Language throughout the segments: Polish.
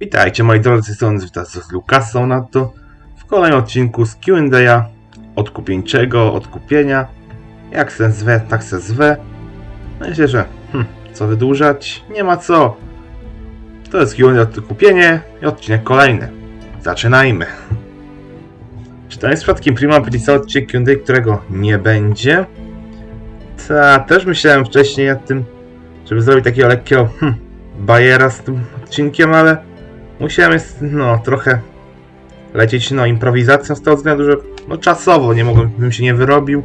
Witajcie moi drodzy, są z Lukasą na to w kolejnym odcinku z Q&A odkupieńczego, odkupienia. Jak se zwe, tak se zwe. Myślę, że hm, co wydłużać? Nie ma co. To jest Q&A odkupienie i odcinek kolejny. Zaczynajmy. Czy to jest przypadkiem Prima Aperisa odcinek Q&A, którego nie będzie? Ta, też myślałem wcześniej nad tym, żeby zrobić takiego lekkiego hm, bajera z tym odcinkiem, ale Musiałem, no, trochę lecieć, no, improwizacją z tego względu, że no, czasowo nie mogłem, bym się nie wyrobił.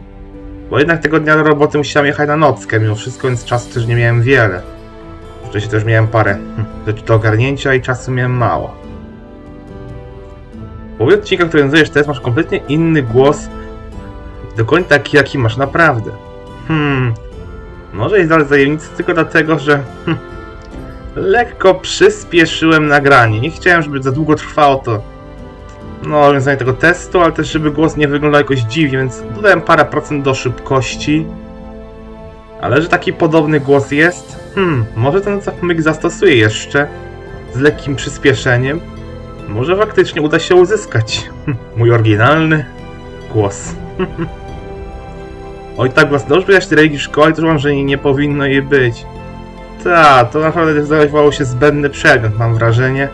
Bo jednak tego dnia do roboty musiałem jechać na nockę mimo wszystko, więc czasu też nie miałem wiele. Wcześniej też miałem parę hm, rzeczy do ogarnięcia i czasu miałem mało. Po odcinkach, który nazujesz teraz, masz kompletnie inny głos. Dokładnie taki, jaki masz naprawdę. Hmm... Może jest dalej zajemnicy tylko dlatego, że... Hm, lekko przyspieszyłem nagranie. Nie chciałem, żeby za długo trwało to no, rozwiązanie tego testu, ale też żeby głos nie wyglądał jakoś dziwnie, więc dodałem parę procent do szybkości. Ale że taki podobny głos jest, hmm, może ten zapomyk zastosuję jeszcze z lekkim przyspieszeniem. Może faktycznie uda się uzyskać hm, mój oryginalny głos. Oj tak was dobrze tej religii w szkole, to mam, że nie powinno jej być. Ta, to naprawdę zdawało się zbędny przedmiot, mam wrażenie.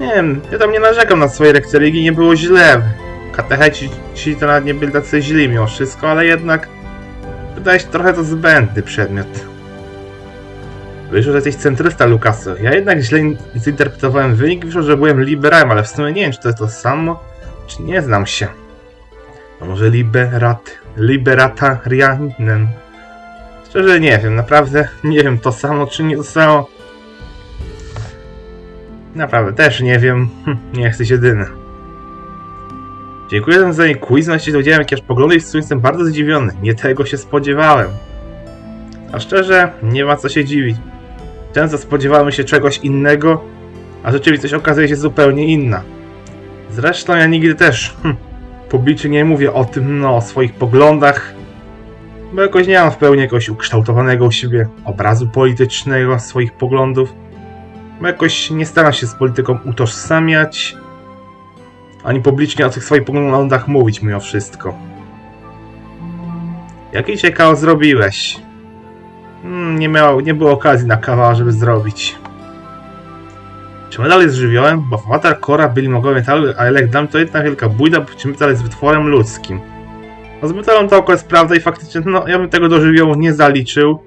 Nie wiem, ja tam nie narzekam na swoje lekcje religii, nie było źle. Katecheci ci to nawet nie byli tacy źli mimo wszystko, ale jednak wydaje się trochę to zbędny przedmiot. Wyszło, że jesteś centrysta, Lukaso. Ja jednak źle in- zinterpretowałem wynik, wyszło, że byłem liberałem, ale w sumie nie wiem, czy to jest to samo, czy nie znam się. A może liberat, liberatarianem? Szczerze nie wiem, naprawdę nie wiem to samo czy nie to samo. Naprawdę też nie wiem, hm, nie jesteś jedyny. Dziękuję za zadanie quiz, na się dowiedziałem jakie aż poglądy i jestem bardzo zdziwiony. Nie tego się spodziewałem. A szczerze, nie ma co się dziwić. Często spodziewałem się czegoś innego, a rzeczywistość okazuje się zupełnie inna. Zresztą ja nigdy też hm, publicznie nie mówię o tym, no, o swoich poglądach, bo jakoś nie mam w pełni jakoś ukształtowanego u siebie obrazu politycznego, swoich poglądów. Bo jakoś nie staram się z polityką utożsamiać, ani publicznie o tych swoich poglądach mówić mimo wszystko. Jaki dzisiaj kawał zrobiłeś? Hmm, nie, miał, nie było okazji na kawał, żeby zrobić. Czy medal jest żywiołem? Bo awatar Kora byli mogowie metalu, a Elek Dam to jedna wielka bójda, czy metal jest wytworem ludzkim. No z metalem to oko jest prawda i faktycznie, no ja bym tego do żywiołu nie zaliczył.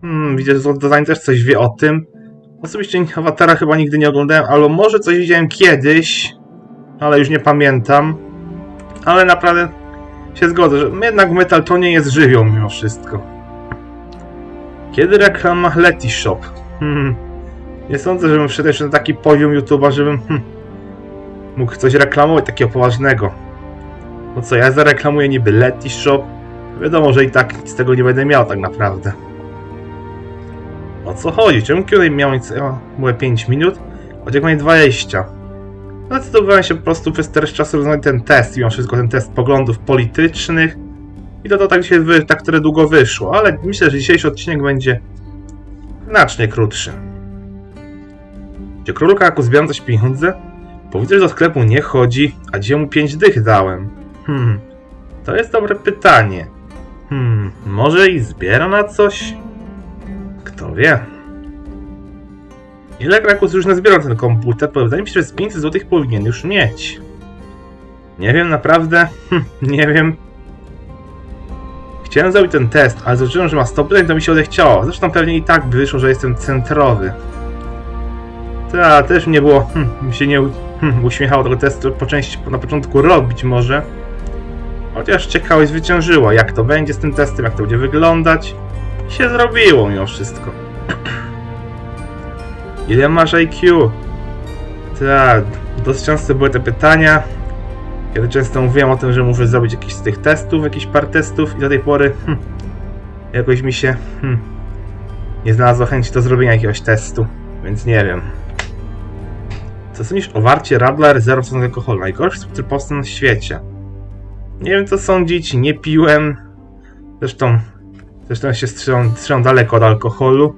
Hmm, widzę, że Design też coś wie o tym. Osobiście Awatara chyba nigdy nie oglądałem, albo może coś widziałem kiedyś, ale już nie pamiętam. Ale naprawdę się zgodzę, że jednak metal to nie jest żywioł mimo wszystko. Kiedy reklama Letty Shop? Hmm. Nie sądzę, żebym wszedł jeszcze na taki poziom YouTube'a, żebym hmm, mógł coś reklamować takiego poważnego. No co, ja zareklamuję niby Letty Shop. Wiadomo, że i tak nic z tego nie będę miał tak naprawdę. O co chodzi? Czemu kiedy miałem były 5 minut? Choć jak mam 20. Zdecydowałem się po prostu przez teraz czasu rozwiązać ten test, mimo wszystko ten test poglądów politycznych. I to, to tak dzisiaj wy, tak tyle długo wyszło, ale myślę, że dzisiejszy odcinek będzie znacznie krótszy. Gdzie królka jak uzbieram coś pieniądze? Bo widzę, że do sklepu nie chodzi, a gdzie mu 5 dych dałem? Hmm, to jest dobre pytanie. Hmm, może i zbiera na coś? Kto wie? Ile Krakus już nazbierał ten komputer? Bo wydaje mi się, że z 500 zł powinien już mieć. Nie wiem, naprawdę. Hm, nie wiem. Chciałem zrobić ten test, ale zobaczyłem, że ma 100 pytań, to mi się odechciało. Zresztą pewnie i tak by wyszło, że jestem centrowy. Ta, też mnie było, hm, mi się nie hm, uśmiechało tego testu po części na początku robić może. Chociaż ciekawość zwyciężyła, jak to będzie z tym testem, jak to będzie wyglądać. I się zrobiło mimo wszystko. Ile masz IQ? Tak, dosyć często były te pytania, kiedy często mówiłem o tym, że muszę zrobić jakiś z tych testów, jakiś par testów i do tej pory hm, jakoś mi się hm, nie znalazło chęci do zrobienia jakiegoś testu, więc nie wiem. Co sądzisz o warcie Radler 0% alkoholu? Najgorszy struktur powstał na świecie. Nie wiem co sądzić, nie piłem. Zresztą, zresztą się strzelam daleko od alkoholu.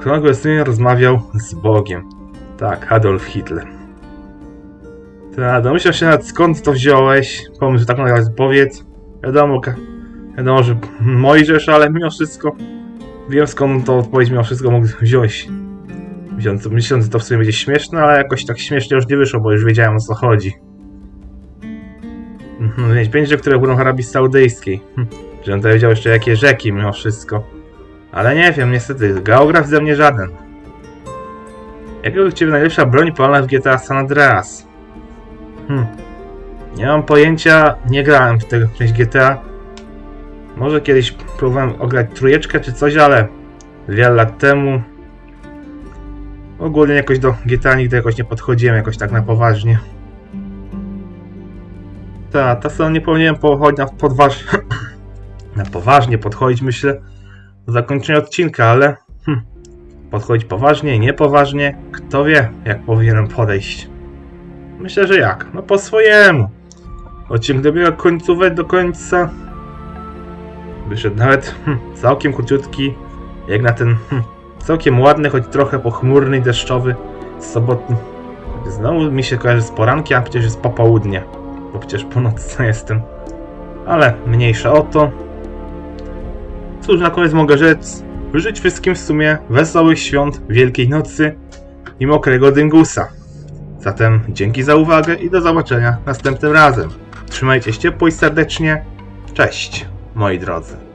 Kongresmen rozmawiał z Bogiem. Tak, Adolf Hitler. Tak, domyślam się nawet skąd to wziąłeś. Pomysł taką powiedz. Wiadomo, wiadomo, że Mojżesz, ale mimo wszystko wiem skąd to odpowiedź mimo wszystko mógł. Wziąć, myśląc, że to w sumie będzie śmieszne, ale jakoś tak śmiesznie już nie wyszło, bo już wiedziałem o co chodzi. Pięć rzek, które płyną w Arabii Saudyjskiej. Hm, Żebym wiedział jeszcze jakie rzeki mimo wszystko. Ale nie wiem, niestety, geograf ze mnie żaden. Jaka według Ciebie najlepsza broń palna w GTA San Andreas? Hmm. Nie mam pojęcia, nie grałem w tę część GTA. Może kiedyś próbowałem ograć trójeczkę czy coś, ale wiele lat temu. Ogólnie jakoś do GTA nigdy jakoś nie podchodziłem jakoś tak na poważnie. Ta, ta nie powinienem pochodzić na podważ... na poważnie podchodzić, myślę, do zakończenia odcinka, ale hm, podchodzić poważnie, niepoważnie, kto wie, jak powinienem podejść. Myślę, że jak? No po swojemu. Odcinek dobiega końcówek do końca. Wyszedł nawet hm, całkiem króciutki, jak na ten hm, całkiem ładny, choć trochę pochmurny i deszczowy sobotni. Znowu mi się kojarzy z porankiem, a przecież jest popołudnie, bo przecież po nocy jestem. Ale mniejsza o to. Cóż, na koniec mogę rzec, żyć wszystkim w sumie wesołych świąt Wielkiej Nocy i mokrego dyngusa. Zatem dzięki za uwagę i do zobaczenia następnym razem. Trzymajcie się ciepło i serdecznie. Cześć, moi drodzy.